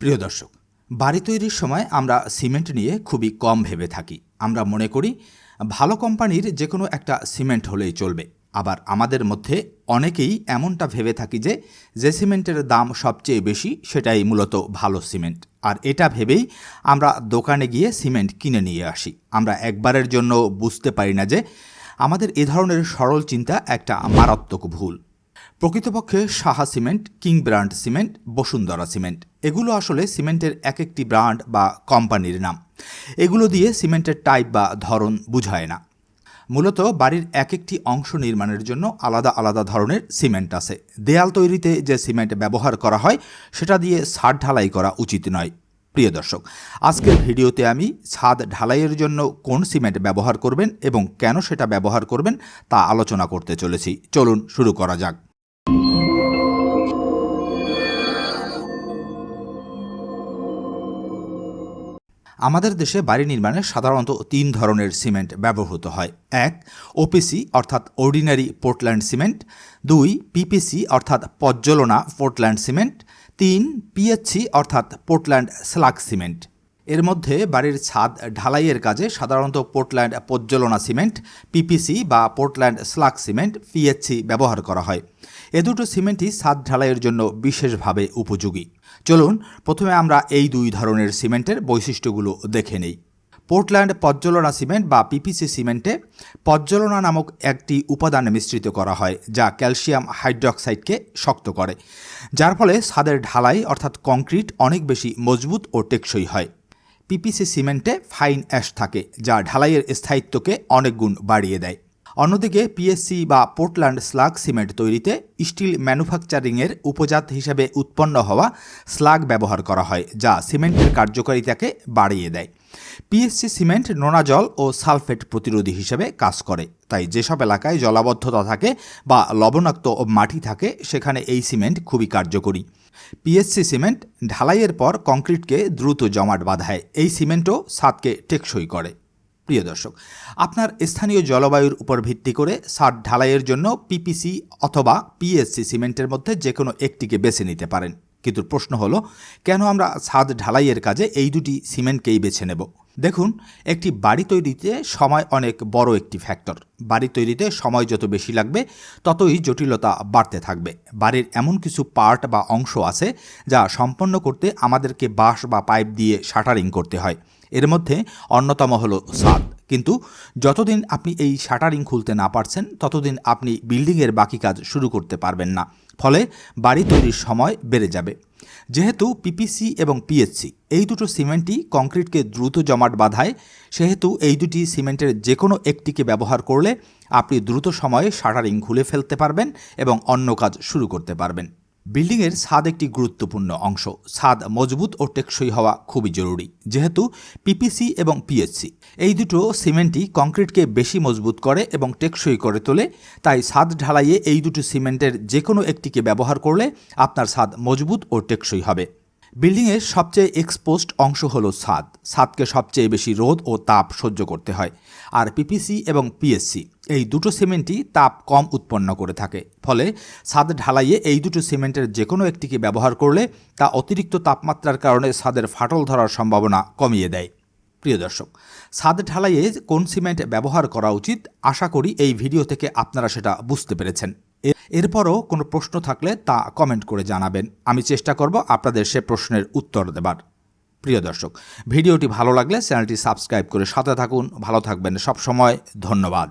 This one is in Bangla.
প্রিয় দর্শক, বাড়ি তৈরির সময় আমরা সিমেন্ট নিয়ে খুবই কম ভেবে থাকি। আমরা মনে করি ভালো কোম্পানির যে কোনো একটা সিমেন্ট হলেই চলবে। আবার আমাদের মধ্যে অনেকেই এমনটা ভেবে থাকি যে যে সিমেন্টের দাম সবচেয়ে বেশি সেটাই মূলত ভালো সিমেন্ট। আর এটা ভেবেই আমরা দোকানে গিয়ে সিমেন্ট কিনে নিয়ে আসি। আমরা একবারের জন্য বুঝতে পারি না যে, আমাদের এ ধরনের সরল চিন্তা একটা মারাত্মক ভুল। প্রকৃতপক্ষে Saha cement King brand cement, Bashundhara cement. এগুলো আসলে সিমেন্টের এক একটি ব্র্যান্ড বা কোম্পানির নাম। এগুলো দিয়ে সিমেন্টের টাইপ বা ধরন বুঝায় না। মূলত বাড়ির এক একটি অংশ নির্মাণের জন্য আলাদা আলাদা ধরনের সিমেন্ট আছে। দেয়াল তৈরিতে যে সিমেন্ট ব্যবহার করা হয়, সেটা দিয়ে ছাদ ঢালাই করা উচিত নয়। প্রিয় দর্শক, আজকের ভিডিওতে আমি ছাদ ঢালাইয়ের জন্য কোন সিমেন্ট ব্যবহার করবেন এবং কেন সেটা ব্যবহার করবেন তা আলোচনা করতে চলেছি। চলুন শুরু করা যাক। আমাদের দেশে বাড়ি নির্মাণে সাধারণত তিন ধরনের সিমেন্ট ব্যবহৃত হয়। এক ওপিসি অর্থাৎ অর্ডিনারি পোর্টল্যান্ড সিমেন্ট দুই পিপিসি অর্থাৎ পজ্জলনা পোর্টল্যান্ড সিমেন্ট তিন পিএচসি অর্থাৎ পোর্টল্যান্ড স্লাগ সিমেন্ট এর মধ্যে বাড়ির ছাদ ঢালাইয়ের কাজে সাধারণত পোর্টল্যান্ড পজ্জলনা সিমেন্ট পিপিসি বা পোর্টল্যান্ড স্লাক সিমেন্ট পিএইচসি ব্যবহার করা হয়। এ দুটো সিমেন্টই ছাদ ঢালাইয়ের জন্য বিশেষভাবে উপযোগী। চলুন, প্রথমে আমরা এই দুই ধরনের সিমেন্টের বৈশিষ্ট্যগুলো দেখে নেই। পোর্টল্যান্ড পজ্জলনা সিমেন্ট বা পিপিসি সিমেন্টে পজ্জলনা নামক একটি উপাদান মিশ্রিত করা হয়, যা ক্যালসিয়াম হাইড্রক্সাইডকে শক্ত করে। যার ফলে ছাদের ঢালাই, অর্থাৎ কংক্রিট, অনেক বেশি মজবুত ও টেকসই হয়। পিপিসি সিমেন্টে ফাইন অ্যাশ থাকে, যা ঢালাইয়ের স্থায়িত্বকে অনেক গুণ বাড়িয়ে দেয়। অন্যদিকে পিএসসি বা পোর্টল্যান্ড স্লাগ সিমেন্ট তৈরিতে স্টিল ম্যানুফ্যাকচারিংয়ের উপজাত হিসেবে উৎপন্ন হওয়া স্লাগ ব্যবহার করা হয়, যা সিমেন্টের কার্যকারিতাকে বাড়িয়ে দেয়। পিএসসি সিমেন্ট, নোনা জল ও সালফেট প্রতিরোধী হিসেবে কাজ করে। তাই যেসব এলাকায় জলাবদ্ধতা থাকে বা লবণাক্ত মাটি থাকে, সেখানে এই সিমেন্ট খুবই কার্যকরী। পিএসসি সিমেন্ট ঢালাইয়ের পর কংক্রিটকে দ্রুত জমাট বাঁধায়। এই সিমেন্টও ছাদকে টেকসই করে। প্রিয় দর্শক, আপনার স্থানীয় জলবায়ুর উপর ভিত্তি করে ছাদ ঢালাইয়ের জন্য পিপিসি অথবা পিএসসি সিমেন্টের মধ্যে যে কোনো একটিকে বেছে নিতে পারেন। কিন্তু প্রশ্ন হলো, কেন আমরা ছাদ ঢালাইয়ের কাজে এই দুটি সিমেন্টকেই বেছে নেব? দেখুন, একটি বাড়ি তৈরিতে সময় অনেক বড় একটি ফ্যাক্টর। বাড়ি তৈরিতে সময় যত বেশি লাগবে, ততই জটিলতা বাড়তে থাকবে। বাড়ির এমন কিছু পার্ট বা অংশ আছে যা সম্পন্ন করতে আমাদেরকে বাঁশ বা পাইপ দিয়ে শাটারিং করতে হয়। এর মধ্যে অন্যতম হলো ছাদ। কিন্তু যতদিন আপনি এই শাটারিং খুলতে না পারছেন, ততদিন আপনি বিল্ডিংয়ের বাকি কাজ শুরু করতে পারবেন না। ফলে বাড়ি তৈরির সময় বেড়ে যাবে। যেহেতু পিপিসি এবং পিএসসি এই দুটো সিমেন্টই কংক্রিটকে দ্রুত জমাট বাঁধায়, সেহেতু এই দুটি সিমেন্টের যে কোনো একটিকে ব্যবহার করলে আপনি দ্রুত সময়ে শাটারিং খুলে ফেলতে পারবেন এবং অন্য কাজ শুরু করতে পারবেন। বিল্ডিংয়ের ছাদ একটি গুরুত্বপূর্ণ অংশ। ছাদ মজবুত ও টেকসই হওয়া খুবই জরুরি, যেহেতু পিপিসি এবং পিএসসি এই দুটো সিমেন্টই কংক্রিটকে বেশি মজবুত করে এবং টেকসই করে তোলে, তাই ছাদ ঢালাইয়ে এই দুটো সিমেন্টের যে কোনো একটিকে ব্যবহার করলে আপনার ছাদ মজবুত ও টেকসই হবে। বিল্ডিংয়ের সবচেয়ে এক্সপোজড অংশ হল ছাদ। ছাদকে সবচেয়ে বেশি রোদ ও তাপ সহ্য করতে হয়, আর পিপিসি এবং পিএসসি এই দুটো সিমেন্টই তাপ কম উৎপন্ন করে থাকে। ফলে ছাদ ঢালাইয়ে এই দুটো সিমেন্টের যে কোনো একটিকে ব্যবহার করলে তা অতিরিক্ত তাপমাত্রার কারণে ছাদের ফাটল ধরার সম্ভাবনা কমিয়ে দেয়। প্রিয় দর্শক, ছাদ ঢালাইয়ে কোন সিমেন্ট ব্যবহার করা উচিত আশা করি এই ভিডিও থেকে আপনারা সেটা বুঝতে পেরেছেন। এরপরও কোনো প্রশ্ন থাকলে তা কমেন্ট করে জানাবেন। আমি চেষ্টা করব আপনাদের সে প্রশ্নের উত্তর দেবার। প্রিয় দর্শক, ভিডিওটি ভালো লাগলে চ্যানেলটি সাবস্ক্রাইব করে সাথে থাকুন। ভালো থাকবেন সব সময় ধন্যবাদ।